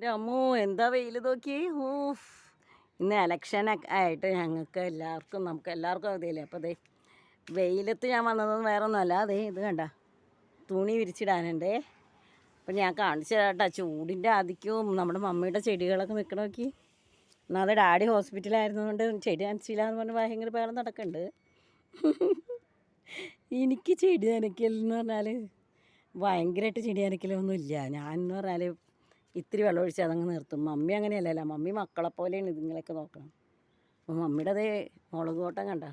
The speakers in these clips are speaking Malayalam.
എന്റെ അമ്മോ എന്താ വെയിൽ നോക്കി ഊഫ് ഇന്ന് ഇലക്ഷനൊക്കെ ആയിട്ട് ഞങ്ങൾക്ക് എല്ലാവർക്കും നമുക്ക് എല്ലാവർക്കും അവധിയല്ലേ അപ്പോൾ ദേ വെയിലത്ത് ഞാൻ വന്നതൊന്നും വേറെ ഒന്നുമല്ല അതേ ഇത് കണ്ട തുണി വിരിച്ചിടാനുണ്ട്. അപ്പം ഞാൻ കാണിച്ചു തരാട്ടാ ചൂടിന്റെ ആധിക്യവും നമ്മുടെ മമ്മിയുടെ ചെടികളൊക്കെ നിൽക്കണ നോക്കി. അത് ഡാഡി ഹോസ്പിറ്റലായിരുന്നതുകൊണ്ട് ചെടി നനച്ചില്ല എന്ന് പറഞ്ഞ് ഭയങ്കര ബഹളം നടക്കുന്നുണ്ട്. എനിക്ക് ചെടി നനയ്ക്കലെന്ന് പറഞ്ഞാൽ ഭയങ്കരമായിട്ട് ചെടി നനയ്ക്കലൊന്നുമില്ല. ഞാൻ എന്ന് പറഞ്ഞാൽ ഇത്തിരി വെള്ളം ഒഴിച്ച് അതങ്ങ് നിർത്തും. മമ്മി അങ്ങനെയല്ലല്ലോ. മമ്മി മക്കളെ പോലെയാണ് ഇതിങ്ങളൊക്കെ നോക്കണം അപ്പോൾ മമ്മിയുടെ അതേ മുളക് കോട്ടം കണ്ട?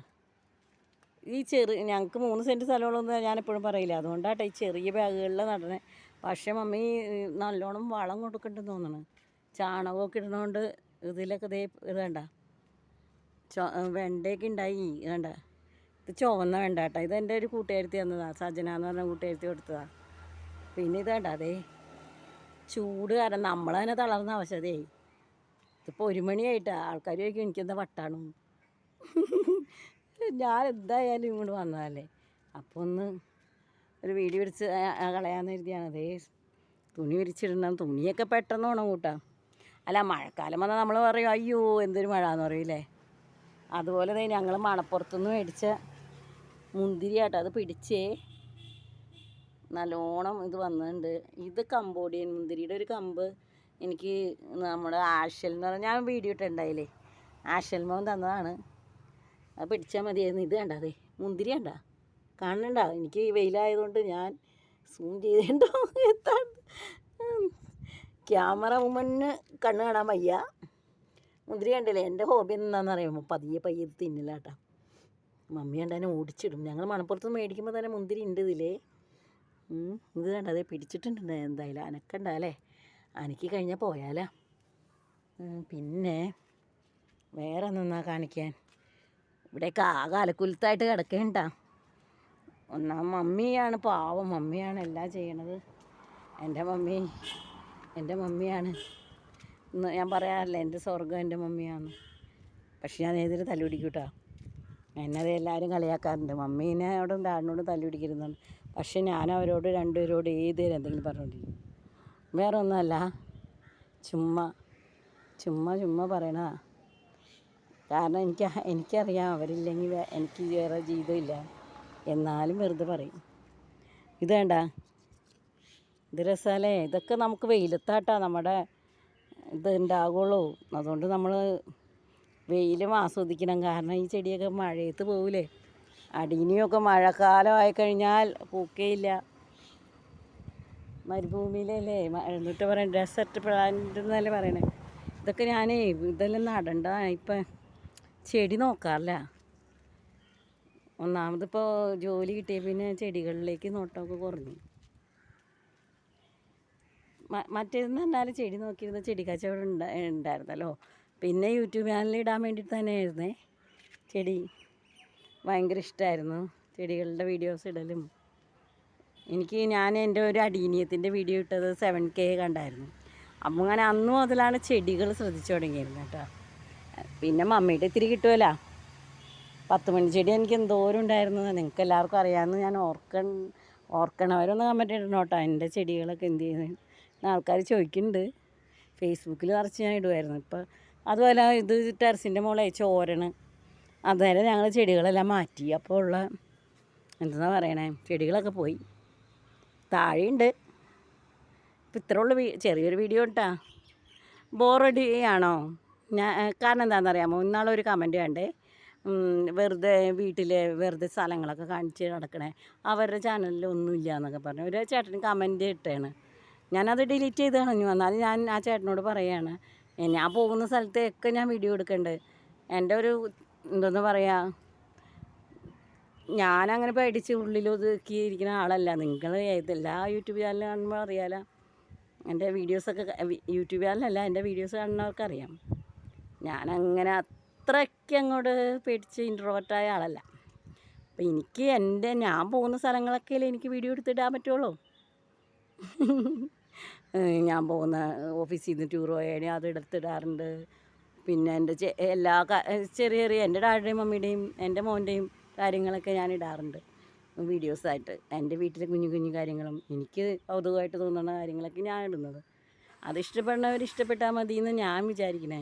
ഈ ചെറു ഞങ്ങൾക്ക് മൂന്ന് സെന്റ് ഞാൻ എപ്പോഴും പറയില്ല. അതുകൊണ്ടാട്ടെ ഈ ചെറിയ ബാഗുകളിൽ നടണേ പക്ഷേ മമ്മി നല്ലോണം വളം കൊടുക്കണ്ടെന്ന് തോന്നണം. ചാണകമൊക്കെ ഇടുന്നതുകൊണ്ട് ഇതിലൊക്കെ ഇതേ ഇത് വേണ്ട ചോ വെണ്ടയൊക്കെ ഉണ്ടായി കണ്ട? ഇത് ചുവന്ന വേണ്ട കേട്ടോ. ഇത് എന്റെ ഒരു കൂട്ടുകാരത്തി തന്നതാണ് സജന എന്ന് പറഞ്ഞ കൂട്ടുകാരത്തി കൊടുത്തതാണ് പിന്നെ ഇത് വേണ്ട അതേ ചൂട് കാരണം നമ്മൾ തന്നെ തളർന്ന അവശതയായി. ഇതിപ്പോൾ ഒരു മണിയായിട്ടാ ആൾക്കാർ ചോദിക്കും എനിക്കെന്താ വട്ടാണോ? ഞാൻ എന്തായാലും ഇങ്ങോട്ട് വന്നതല്ലേ. അപ്പോൾ ഒന്ന് ഒരു വീഡിയോ പിടിച്ച് കളയാന്ന് കരുതിയാണ്. അതേ തുണി വിരിച്ചിടണം. തുണിയൊക്കെ പെട്ടെന്ന് വേണം കൂട്ടാം അല്ല മഴക്കാലം വന്നാൽ നമ്മൾ പറയും അയ്യോ എന്തൊരു മഴ എന്ന് പറയില്ലേ? അതുപോലെ തന്നെ ഞങ്ങൾ മണപ്പുറത്തുനിന്ന് മേടിച്ച മുന്തിരി ആട്ടോ അത് പിടിച്ചേ. നല്ലോണം ഇത് വന്നിട്ടുണ്ട്. ഇത് കമ്പോഡിയൻ മുന്തിരിയുടെ ഒരു കമ്പ്. എനിക്ക് നമ്മുടെ ആഷൽ എന്ന് പറഞ്ഞാൽ ഞാൻ വീഡിയോ ഇട്ടുണ്ടായില്ലേ ആഷൽ മോൻ തന്നതാണ്. അത് പിടിച്ചാൽ മതിയായിരുന്നു ഇത് കണ്ട അതെ മുന്തിരി കണ്ട? കാണണ്ട എനിക്ക് വെയിലായതുകൊണ്ട് ഞാൻ സൂം ചെയ്തിട്ടുണ്ടോ? എത്താൻ ക്യാമറ വുമണ് കണ്ണ് കാണാൻ വയ്യ. മുന്തിരി കണ്ടില്ലേ? എന്റെ ഹോബി എന്താണെന്ന് അറിയാമോ പതിയെ പയ്യെ തിന്നില്ല കേട്ടോ മമ്മി കണ്ടതിനെ ഓടിച്ചിടും. ഞങ്ങൾ മണപ്പുറത്ത് മേടിക്കുമ്പോൾ തന്നെ മുന്തിരി ഉണ്ട് ഇതിലേ. ഇത് കണ്ടതേ പിടിച്ചിട്ടുണ്ട് എന്തായാലും. അനക്കണ്ടല്ലേ? അനക്കി കഴിഞ്ഞാൽ പോയാലാ. പിന്നെ വേറെ നിന്നാ കാണിക്കാൻ? ഇവിടെയൊക്കെ ആകെ അലക്കുലത്തായിട്ട് കിടക്കേണ്ട. ഒന്നാം മമ്മിയാണ് പാവം. മമ്മിയാണ് എല്ലാം ചെയ്യണത്. എന്റെ മമ്മി എന്റെ മമ്മിയാണ്. ഞാൻ പറയാറില്ല എന്റെ സ്വർഗം എന്റെ മമ്മിയാണ് പക്ഷെ ഞാൻ ഏതൊരു തല്ലുപിടിക്കൂട്ടോ. എന്നത് എല്ലാവരും കളിയാക്കാറുണ്ട്. മമ്മീനോടും ഡാഡിനോടും തല്ലുപിടിക്കരുന്നുണ്ട് പക്ഷേ ഞാൻ അവരോട് രണ്ടുപേരോട് ഏതുവരെ എന്തെങ്കിലും പറഞ്ഞുകൊണ്ടിരിക്കും വേറെ ഒന്നുമല്ല ചുമ്മാ ചുമ്മാ ചുമ്മാ പറയണതാ. കാരണം എനിക്ക് എനിക്കറിയാം അവരില്ലെങ്കിൽ എനിക്ക് വേറെ ജീവിതമില്ല എന്നാലും വെറുതെ പറയും. ഇത് വേണ്ട. ഇത് രസമല്ലേ ഇതൊക്കെ നമുക്ക് വെയിലത്താട്ടാ. നമ്മുടെ ഇത് ഉണ്ടാകുള്ളൂ അതുകൊണ്ട് നമ്മൾ വെയിലും ആസ്വദിക്കണം. കാരണം ഈ ചെടിയൊക്കെ മഴയത്ത് പോവില്ലേ അടിയിനിയൊക്കെ മഴക്കാലം ആയിക്കഴിഞ്ഞാൽ പൂക്കേയില്ല. മരുഭൂമിയിലല്ലേ? എന്നിട്ട് പറയാം ഡെസർട്ട് പ്ലാന്റ് എന്നല്ലേ പറയണേ. ഇതൊക്കെ ഞാനേ ഇതെല്ലാം നടണ്ട. ഇപ്പം ചെടി നോക്കാറില്ല. ഒന്നാമതിപ്പോൾ ജോലി കിട്ടിയ പിന്നെ ചെടികളിലേക്ക് നോട്ടമൊക്കെ കുറഞ്ഞു. മറ്റേതെന്ന് പറഞ്ഞാൽ ചെടി നോക്കിയിരുന്ന ചെടി കച്ചവടം ഉണ്ടായിരുന്നല്ലോ. പിന്നെ യൂട്യൂബ് ചാനലിൽ ഇടാൻ വേണ്ടിയിട്ട് തന്നെയായിരുന്നേ. ചെടി ഭയങ്കര ഇഷ്ടമായിരുന്നു ചെടികളുടെ വീഡിയോസ് ഇടലും. എനിക്ക് ഞാൻ എന്റെ ഒരു അടീനിയത്തിന്റെ വീഡിയോ ഇട്ടത് സെവൻ കെ കണ്ടായിരുന്നു. അപ്പം അങ്ങനെ അന്ന് മുതലാണ് ചെടികൾ ശ്രദ്ധിച്ചു തുടങ്ങിയിരുന്നത് കേട്ടോ. പിന്നെ മമ്മിയുടെ ഇത്തിരി കിട്ടുമല്ലോ പത്ത് മണി ചെടി എനിക്ക് എന്തോരം ഉണ്ടായിരുന്നു നിങ്ങൾക്ക് എല്ലാവർക്കും അറിയാമെന്ന് ഞാൻ ഓർക്കൺ ഓർക്കണവരൊന്ന് കമന്റ് ഇടണം കേട്ടോ. എന്റെ ചെടികളൊക്കെ എന്ത് ചെയ്യുന്നത് ആൾക്കാർ ചോദിക്കുന്നുണ്ട്. ഫേസ്ബുക്കിൽ നിറച്ച് ഞാൻ ഇടുമായിരുന്നു ഇപ്പം അതുപോലെ ഇത് ടെറസിന്റെ മുകളിൽ ചോരണ് അതുവരെ ഞങ്ങൾ ചെടികളെല്ലാം മാറ്റി. അപ്പോൾ ഉള്ള എന്താ പറയണേ? ചെടികളൊക്കെ പോയി. താഴെയുണ്ട്. ഇപ്പം ഇത്ര ഉള്ള ചെറിയൊരു വീഡിയോ ഇട്ടാ ബോറടി ആണോ? ഞാൻ കാരണം എന്താണെന്ന് അറിയാമോ ഇന്നാളൊരു കമന്റ് കണ്ടേ. വെറുതെ വീട്ടിൽ വെറുതെ സ്ഥലങ്ങളൊക്കെ കാണിച്ച് നടക്കണേ. അവരുടെ ചാനലിൽ ഒന്നുമില്ല എന്നൊക്കെ പറഞ്ഞു. ഒരു ചേട്ടൻ കമന്റ് ഇട്ടാണ്. ഞാനത് ഡിലീറ്റ് ചെയ്ത് കളഞ്ഞു. എന്നാലും ഞാൻ ആ ചേട്ടനോട് പറയാണ്. "ഏ, ഞാൻ പോകുന്ന സ്ഥലത്തൊക്കെ ഞാൻ വീഡിയോ എടുക്കുന്നുണ്ട് എന്റെ ഒരു എന്തെന്ന് പറയുക ഞാനങ്ങനെ പേടിച്ച് ഉള്ളിൽ ഒതുക്കിയിരിക്കുന്ന ആളല്ല. നിങ്ങൾ ഏതെല്ലാ യൂട്യൂബ് ചാനൽ കാണുമ്പോൾ അറിയാലോ. എന്റെ വീഡിയോസൊക്കെ യൂട്യൂബ് ചാനലല്ല എന്റെ വീഡിയോസ് കാണുന്നവർക്കറിയാം. ഞാനങ്ങനെ അത്രയ്ക്ക് അങ്ങോട്ട് പേടിച്ച് ഇൻട്രോവർട്ടായ ആളല്ല. അപ്പം എനിക്ക് എന്റെ ഞാൻ പോകുന്ന സ്ഥലങ്ങളൊക്കെ എനിക്ക് വീഡിയോ എടുത്തിടാൻ പറ്റുള്ളൂ. ഞാൻ പോകുന്ന ഓഫീസിൽ നിന്ന് ടൂർ പോയാണ് അത് എടുത്തിടാറുണ്ട്. പിന്നെ എന്റെ എല്ലാ ചെറിയ ചെറിയ എന്റെ ഡാഡിയുടെയും മമ്മിയുടെയും എന്റെ മോന്റെയും കാര്യങ്ങളൊക്കെ ഞാൻ ഇടാറുണ്ട്. വീഡിയോസായിട്ട് എന്റെ വീട്ടിലെ കുഞ്ഞു കുഞ്ഞു കാര്യങ്ങളും എനിക്ക് കൗതുകമായിട്ട് തോന്നുന്ന കാര്യങ്ങളൊക്കെ ഞാൻ ഇടുന്നത്. അത് ഇഷ്ടപ്പെടുന്നവർ ഇഷ്ടപ്പെട്ടാൽ മതി എന്ന് ഞാൻ വിചാരിക്കണേ.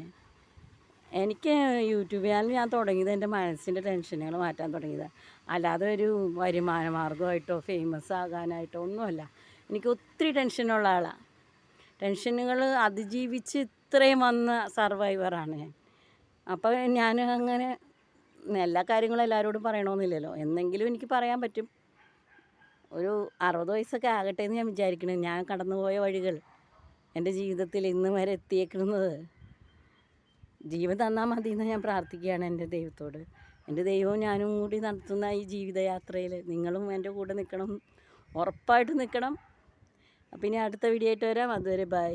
എനിക്ക് യൂട്യൂബ് ചാനൽ ഞാൻ തുടങ്ങിയത് എന്റെ മനസ്സിന്റെ ടെൻഷനുകൾ മാറ്റാൻ തുടങ്ങിയതാണ്. അല്ലാതെ ഒരു വരുമാന മാർഗമായിട്ടോ ഫേമസ് ആകാനായിട്ടോ ഒന്നുമല്ല. എനിക്ക് ഒത്തിരി ടെൻഷനുള്ള ആളാണ് ടെൻഷനുകൾ അതിജീവിച്ച് ഇത്രയും വന്ന സർവൈവറാണ് ഞാൻ. അപ്പോൾ ഞാൻ അങ്ങനെ എല്ലാ കാര്യങ്ങളും എല്ലാവരോടും പറയണമെന്നില്ലല്ലോ എന്തെങ്കിലും എനിക്ക് പറയാൻ പറ്റും. ഒരു അറുപത് വയസ്സൊക്കെ ആകട്ടെ എന്ന് ഞാൻ വിചാരിക്കണേ. ഞാൻ കടന്നുപോയ വഴികൾ എന്റെ ജീവിതത്തിൽ ഇന്ന് വരെ എത്തിയേക്കുന്നത് ജീവൻ തന്നാൽ മതി എന്ന് ഞാൻ പ്രാർത്ഥിക്കുകയാണ് എന്റെ ദൈവത്തോട്. എന്റെ ദൈവവും ഞാനും കൂടി നടത്തുന്ന ഈ ജീവിതയാത്രയിൽ നിങ്ങളും എന്റെ കൂടെ നിൽക്കണം. ഉറപ്പായിട്ട് നിൽക്കണം. അപ്പം ഇനി അടുത്ത വീഡിയോ ആയിട്ട് വരാം. അതുവരെ ബൈ